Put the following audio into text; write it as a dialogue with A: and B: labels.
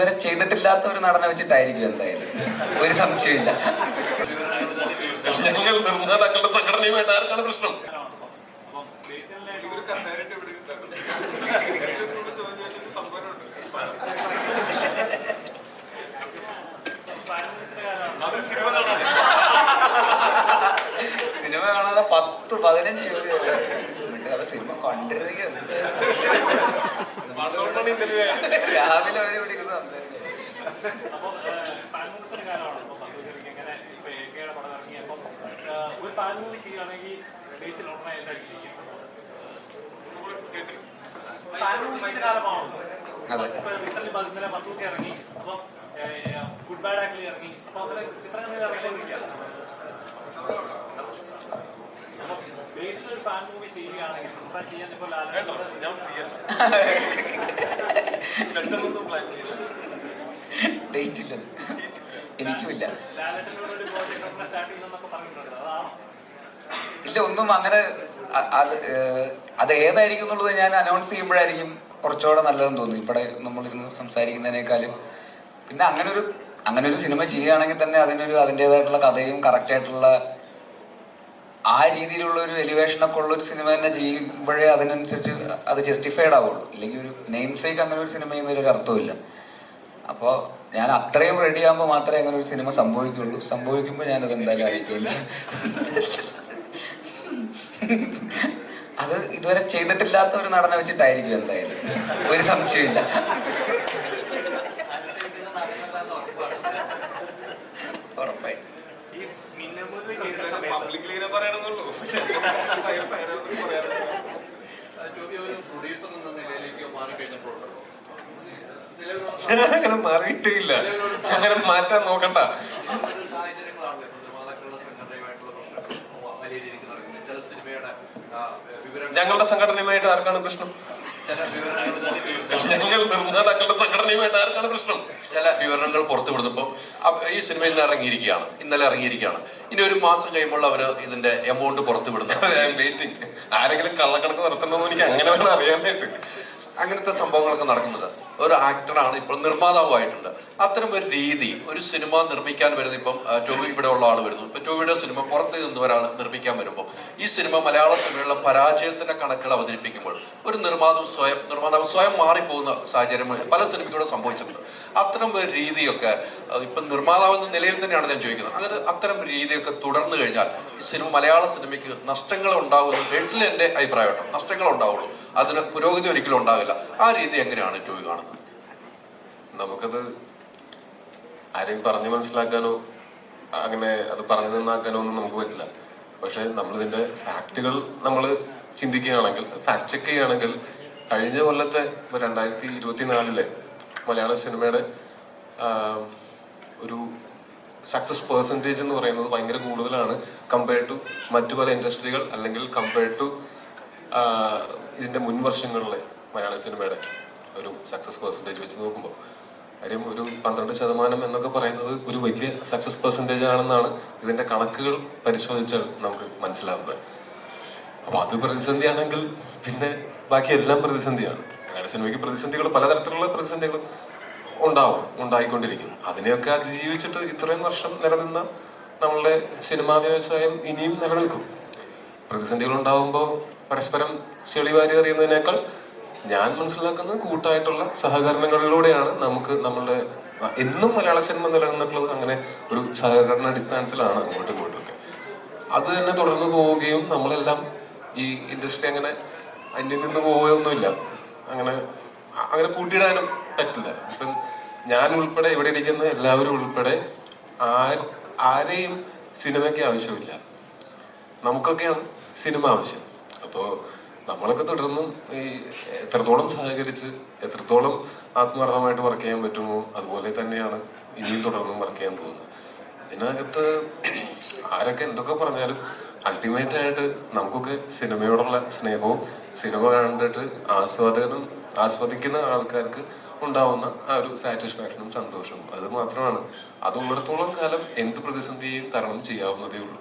A: ഇതുവരെ ചെയ്തിട്ടില്ലാത്ത ഒരു നടനെ വെച്ചിട്ടായിരിക്കും എന്തായാലും. ഒരു സംശയമില്ല
B: ഞങ്ങൾ നിർമ്മാതാക്കളുടെ സംഘടനയുമായിട്ട് ആർക്കാണ് പ്രശ്നം?
A: സിനിമ കാണാതെ പത്ത് പതിനഞ്ച് ജോലി അപ്പൊ സിനിമ കണ്ടിരുന്നെങ്കിൽ രാവിലെ വരെ
C: അപ്പം ഫാൻ മൂവീസിന്റെ കാലമാണ് ഇപ്പൊ മസൂദിക്ക് ഇങ്ങനെ ഇപ്പൊ ഏകയുടെ പടം ഇറങ്ങിയപ്പോൾ ഒരു ഫാൻ മൂവി ചെയ്യുകയാണെങ്കിൽ ബേസിൽ ഉടനെ എന്തായിരിക്കും ചെയ്യുക ഫാൻ മൂവീസിന്റെ കാലമാണല്ലോ. ഇപ്പൊ റീസെന്റ് ഇന്നലെ മസൂദി ഇറങ്ങി അപ്പം ഗുഡ് ബാഡ് ആക്കിൽ ഇറങ്ങി അപ്പൊ അങ്ങനെ ചിത്രങ്ങളിൽ ഇറങ്ങിക്കൊണ്ടിരിക്കുകയാണ് അപ്പം ഒരു ഫാൻ മൂവി ചെയ്യുകയാണെങ്കിൽ ഉടനെ ചെയ്യാൻ ഇപ്പൊ ലാലേട്ടൻ
B: ഞാൻ പെട്ടെന്നൊന്നും പ്ലാൻ ചെയ്യില്ല.
C: ചെയ്യുന്നൊക്കെ ഇല്ലെന്ന് എനിക്കുമില്ല.
A: ഇല്ല ഒന്നും അങ്ങനെ അത് അത് ഏതായിരിക്കും എന്നുള്ളത് ഞാൻ അനൗൺസ് ചെയ്യുമ്പോഴായിരിക്കും കുറച്ചുകൂടെ നല്ലതെന്ന് തോന്നുന്നു. ഇവിടെ നമ്മളിരുന്ന് സംസാരിക്കുന്നതിനേക്കാളും. പിന്നെ അങ്ങനെ ഒരു അങ്ങനെ ഒരു സിനിമ ചെയ്യുകയാണെങ്കിൽ തന്നെ അതിനൊരു അതിന്റെതായിട്ടുള്ള കഥയും കറക്റ്റ് ആയിട്ടുള്ള ആ രീതിയിലുള്ള ഒരു എലിവേഷൻ ഒക്കെ ഉള്ള ഒരു സിനിമ തന്നെ ചെയ്യുമ്പോഴേ അതിനനുസരിച്ച് അത് ജസ്റ്റിഫൈഡ് ആവുള്ളൂ. അല്ലെങ്കിൽ ഒരു നെയിം സേക്ക് അങ്ങനെ ഒരു സിനിമ ചെയ്യുന്നതിൽ ഒരു അർത്ഥമില്ല അപ്പോൾ ഞാൻ അത്രയും റെഡി ആകുമ്പോൾ മാത്രമേ അങ്ങനെ ഒരു സിനിമ സംഭവിക്കുള്ളൂ. സംഭവിക്കുമ്പോൾ ഞാനത് എന്തായാലും അറിയിക്കില്ല അത് ഇതുവരെ ചെയ്തിട്ടില്ലാത്ത ഒരു നടനെ വെച്ചിട്ടായിരിക്കും എന്തായാലും. ഒരു സംശയമില്ല ഉറപ്പായി
C: ഈ
B: പബ്ലിക്കലി ഇങ്ങനെ പറയണമെന്നുള്ളൂ ഞാൻ അങ്ങനെ മാറിയിട്ടില്ല അങ്ങനെ മാറ്റാൻ നോക്കണ്ട. ഞങ്ങളുടെ സംഘടനയുമായിട്ട് ആർക്കാണ് പ്രശ്നം? ഞങ്ങൾ നിർമ്മാതാക്കളുടെ സംഘടനയുമായിട്ട് ആർക്കാണ് പ്രശ്നം?
D: ചില വിവരണങ്ങൾ പുറത്തു വിടുന്നപ്പോൾ ഈ സിനിമ ഇന്ന് ഇറങ്ങിയിരിക്കുകയാണ്. ഇന്നലെ ഇറങ്ങിയിരിക്കുകയാണ്. ഇനി ഒരു മാസം കഴിയുമ്പോൾ അവർ ഇതിന്റെ എമൗണ്ട് പുറത്തു വിടുന്നു.
B: വെയിറ്റിംഗ് ആരെങ്കിലും കള്ളക്കണക്ക് നടത്തണമെന്ന് എനിക്ക് അങ്ങനെ വേണം അറിയാനായിട്ട്.
D: അങ്ങനത്തെ സംഭവങ്ങളൊക്കെ നടക്കുന്നുണ്ട്. ഒരു ആക്ടറാണ് ഇപ്പോൾ നിർമ്മാതാവുമായിട്ടുണ്ട്. അത്തരം ഒരു രീതി ഒരു സിനിമ നിർമ്മിക്കാൻ വരുന്ന ഇപ്പം ടോവി ഇവിടെ ഉള്ള ആൾ വരുന്നു. ഇപ്പൊ ടോവിയുടെ സിനിമ പുറത്ത് നിന്ന് ഒരാൾ നിർമ്മിക്കാൻ വരുമ്പോൾ ഈ സിനിമ മലയാള സിനിമയുള്ള പരാജയത്തിന്റെ കണക്കുകൾ അവതരിപ്പിക്കുമ്പോൾ ഒരു നിർമ്മാതാവ് സ്വയം നിർമ്മാതാവ് സ്വയം മാറിപ്പോകുന്ന സാഹചര്യം പല സിനിമയ്ക്കൂടെ സംഭവിച്ചിട്ടുണ്ട്. അത്തരം രീതിയൊക്കെ ഇപ്പം നിർമ്മാതാവ് എന്ന നിലയിൽ തന്നെയാണ് ഞാൻ ചോദിക്കുന്നത്. അങ്ങനെ അത്തരം രീതിയൊക്കെ തുടർന്നു കഴിഞ്ഞാൽ സിനിമ മലയാള സിനിമയ്ക്ക് നഷ്ടങ്ങൾ ഉണ്ടാകുമെന്ന് പേഴ്സണലി എന്റെ അഭിപ്രായം കേട്ടോ. നഷ്ടങ്ങൾ ഉണ്ടാവുള്ളൂ. അതിന് പുരോഗതി ഒരിക്കലും ഉണ്ടാവില്ല. ആ രീതി എങ്ങനെയാണ് ടോയ് കാണുന്നത്?
B: നമുക്കത് ആരെയും പറഞ്ഞു മനസ്സിലാക്കാനോ അങ്ങനെ അത് പറഞ്ഞു നന്നാക്കാനോ ഒന്നും നമുക്ക് പറ്റില്ല. പക്ഷെ നമ്മളിതിന്റെ ഫാക്റ്റുകൾ നമ്മൾ ചിന്തിക്കുകയാണെങ്കിൽ ഫാക്ട് ചെക്ക് ചെയ്യുകയാണെങ്കിൽ കഴിഞ്ഞ കൊല്ലത്തെ രണ്ടായിരത്തി ഇരുപത്തിനാലിലെ മലയാള സിനിമയുടെ ഒരു സക്സസ് പെർസെന്റേജ് എന്ന് പറയുന്നത് ഭയങ്കര കൂടുതലാണ്. കമ്പയർഡ് ടു മറ്റു പല ഇൻഡസ്ട്രികൾ അല്ലെങ്കിൽ കമ്പയർഡ് ടു ഇതിന്റെ മുൻ വർഷങ്ങളിലെ മലയാള സിനിമയുടെ ഒരു സക്സസ് പെർസെന്റേജ് വെച്ച് നോക്കുമ്പോൾ കാര്യം ഒരു പന്ത്രണ്ട് ശതമാനം എന്നൊക്കെ പറയുന്നത് ഒരു വലിയ സക്സസ് പെർസെന്റേജ് ആണെന്നാണ് ഇതിന്റെ കണക്കുകൾ പരിശോധിച്ചാൽ നമുക്ക് മനസ്സിലാവുന്നത്. അപ്പൊ അത് പ്രതിസന്ധിയാണെങ്കിൽ പിന്നെ ബാക്കി എല്ലാം പ്രതിസന്ധിയാണ്. മലയാള സിനിമയ്ക്ക് പ്രതിസന്ധികൾ പലതരത്തിലുള്ള പ്രതിസന്ധികൾ ഉണ്ടാവും ഉണ്ടായിക്കൊണ്ടിരിക്കും. അതിനെയൊക്കെ അതിജീവിച്ചിട്ട് ഇത്രയും വർഷം നിലനിന്ന നമ്മളുടെ സിനിമാ വ്യവസായം ഇനിയും നിലനിൽക്കും. പ്രതിസന്ധികൾ ഉണ്ടാവുമ്പോൾ പരസ്പരം ചെളി വാരി എറിയുന്നതിനേക്കാൾ ഞാൻ മനസ്സിലാക്കുന്നത് കൂട്ടായിട്ടുള്ള സഹകരണങ്ങളിലൂടെയാണ് നമുക്ക് നമ്മളുടെ എന്നും മലയാള സിനിമ നിലനിന്നിട്ടുള്ളത് അങ്ങനെ ഒരു സഹകരണ അടിസ്ഥാനത്തിലാണ് അങ്ങോട്ടും ഇങ്ങോട്ടും അത് തന്നെ തുടർന്ന് പോവുകയും നമ്മളെല്ലാം ഈ ഇൻഡസ്ട്രി അങ്ങനെ അന്യം നിന്ന് പോവുകയൊന്നുമില്ല. അങ്ങനെ അങ്ങനെ കൂട്ടിയിടാനും പറ്റില്ല. ഇപ്പം ഞാൻ ഉൾപ്പെടെ ഇവിടെ ഇരിക്കുന്ന എല്ലാവരും ഉൾപ്പെടെ ആര് ആരെയും സിനിമയ്ക്ക് ആവശ്യമില്ല. നമുക്കൊക്കെയാണ് സിനിമ ആവശ്യം. അപ്പോൾ നമ്മളൊക്കെ തുടർന്നും ഈ എത്രത്തോളം സഹകരിച്ച് എത്രത്തോളം ആത്മാർത്ഥമായിട്ട് വർക്ക് ചെയ്യാൻ പറ്റുമോ അതുപോലെ തന്നെയാണ് ഇനിയും തുടർന്നും വർക്ക് ചെയ്യാൻ പോകുന്നത്. ഇതിനകത്ത് ആരൊക്കെ എന്തൊക്കെ പറഞ്ഞാലും അൾട്ടിമേറ്റ് ആയിട്ട് നമുക്കൊക്കെ സിനിമയോടുള്ള സ്നേഹവും സിനിമ കണ്ടിട്ട് ആസ്വാദകനും ആസ്വദിക്കുന്ന ആൾക്കാർക്ക് ഉണ്ടാവുന്ന ആ ഒരു സാറ്റിസ്ഫാക്ഷനും സന്തോഷവും. അത് മാത്രമാണ്. അത് ഉള്ളിടത്തോളം കാലം എന്ത് പ്രതിസന്ധിയെയും തരണം ചെയ്യാവുന്നതേ ഉള്ളൂ.